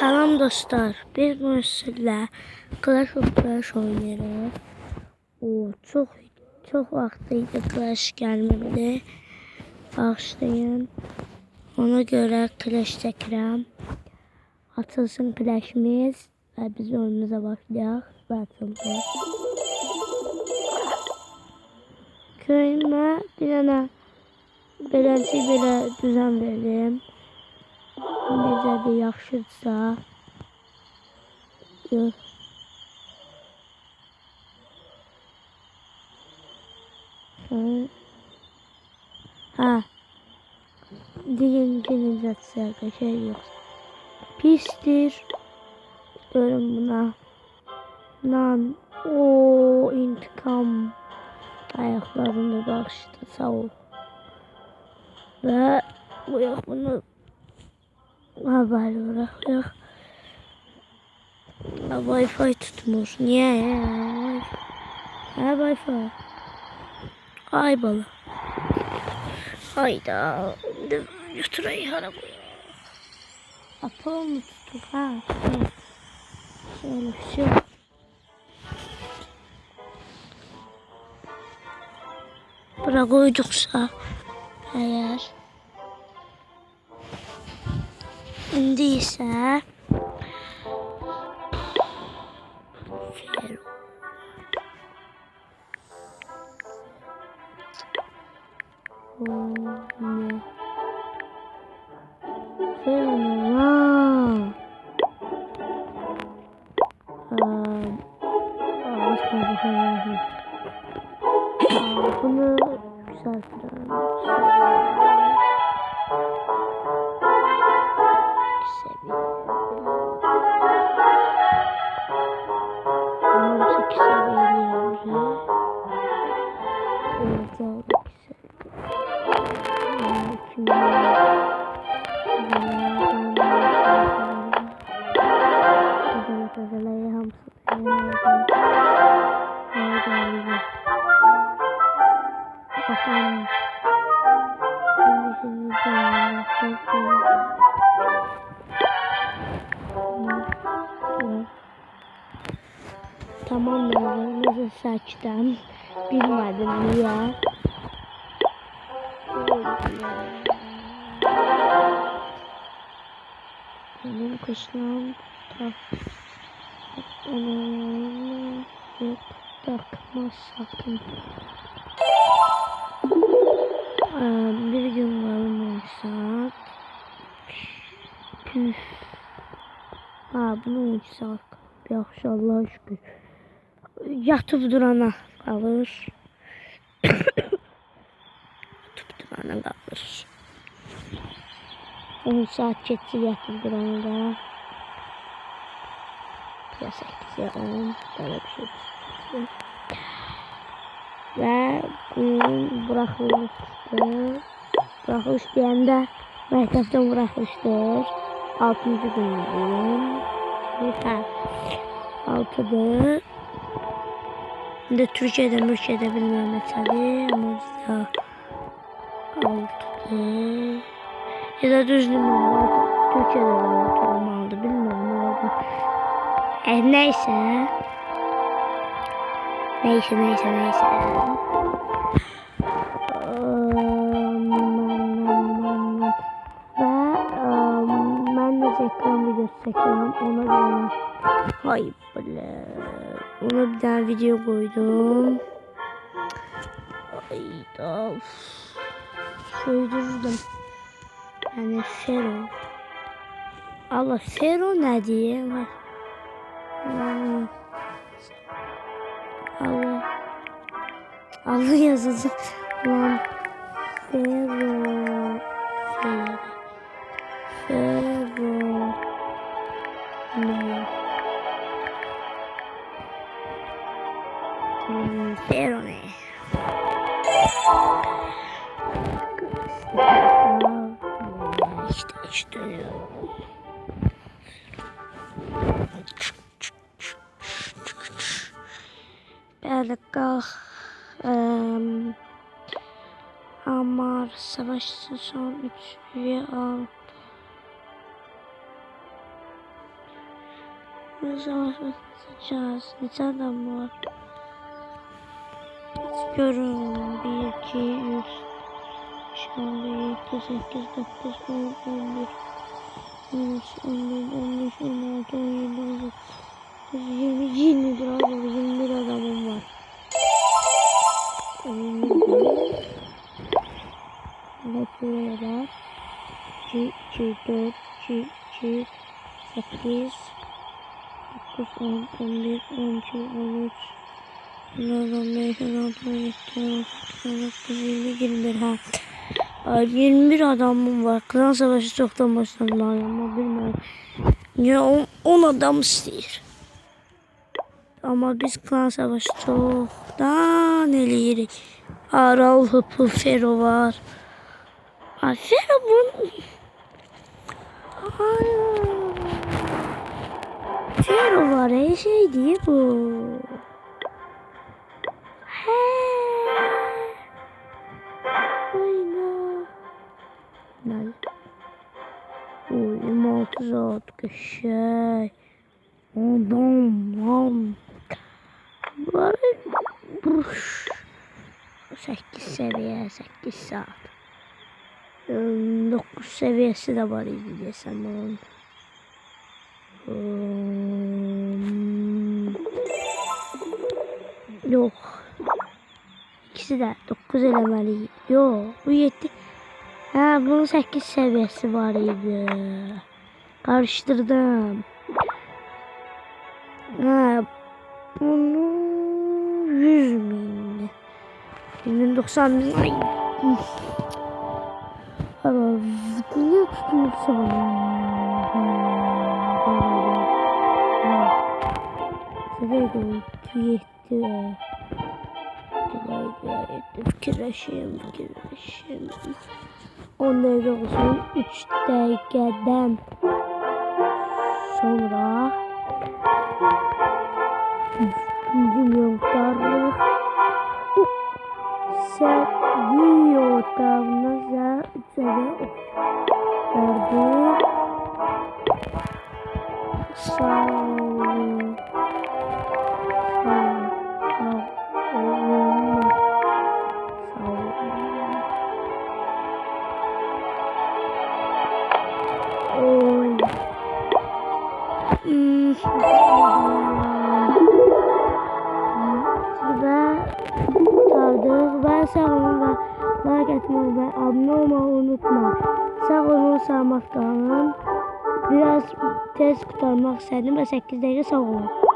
Salam dostlar. Biz bugün sizlə Clash of Clash oynayırıq. O çox çox vaxt idi Clash gəlmirdi. Bağışlayın. Ona görə Clash çəkirəm. Açılsın Clash'imiz və biz oyunumuza başlayaq. Və açıldı. Köyümə bir dənə beləncə belə düzən verdim. Necə də yaxşıdsa. Yox. Ha. Diğerinci necəsə qəşəng yox. Pistir. Görüm buna. Lan. O intikam. Ayaklarını bağışladı. Sağ ol. Ve bu yok bunu haber bırakıyor. Ha, Wi-Fi tutmuş. Niye ya? Ha Wi-Fi. Ay balı. Hayda. Götüreyim arabaya. Apol mu tuttuk ha? Evet. Şöyle bir şey. Bura koyduksa eğer indi ise? Eee, aa, başka bir Tamam nazarınızı saçtan. Bilmedim ya. Benim kışlam tak. Yok takma sakın. Ee, bir gün varmışsak. Püf. Ha bunu uçsak. Yaxşı Allah'a şükür. Yatıp durana kalır. Yatıp durana kalır. 10 saat geçti yatıp durana da. Ya 8'e 10 böyle bir şey. düştü. Ve gün bırakılmıştı. Bırakılış deyəndə məktəbdən bırakılmışdır. 6-cı gündür. Hə. 6-dır. İndi Türkiyədə, Mürkiyədə bilmirəm neçədir, amma bizdə 6-dır. Ya da düz nümunə Türkiyədə də 6 olmalıdır, bilmirəm. orada. E, neyse. Neyse, neyse, neyse. Çekiyorum. Ona göre Hay böyle. Ona bir tane video koydum. Hayda. Söydürdüm. Yani Fero. Allah Fero ne diye var. Hmm. Allah. Allah yazıldı. Lan. Fero. Fero. Hmm, Fero ne? İşte işte. Bir dakika. Eee Amar son 3 üye al. Savaşacağız. Neçə adam var? Görün. 1, 2, 3, 5, 6, 7, 8, 9, 10, 11, 13, 14, 15, 16, 17, 18, 20, 20 bravo. 21 adamım var. 21. Evet buraya da 2, 2, 4, 2, 2, 8, 9, 10, 11, 12, 13, 21 ha. Ay, 21 adamım var. Klan savaşı çoktan başlamalı ama bilmiyorum. Ya 10, 10 adam istiyor. Ama biz klan savaşı çoktan eleyirik. Aral, Hıpı, Fero var. Ay Fero bu... Hayır. Fero var her şey değil bu. 26 saat şey. Adam lan. Bunları buş. 8 seviye 8 saat. 9 seviyesi de var idi desem onun. Hmm. Yok. İkisi de 9 elemeli. Yok bu 7. Ha bunun 8 seviyesi var idi. Karıştırdım. Ha bunu 100 bin. 1090 bin. Ay. Ama niye tutuyorsa Şuraya da yetti. Kireşim, kireşim. 10 dakika olsun. 3 dakikadan sonra milyonlarlık sevgi ortamınıza üzere verdi. Sağ olun ve like etmeyi ve abone olmayı unutma. Sağ olun, kalın. Biraz tez kurtarmak istedim ve 8 dakika sağ olun.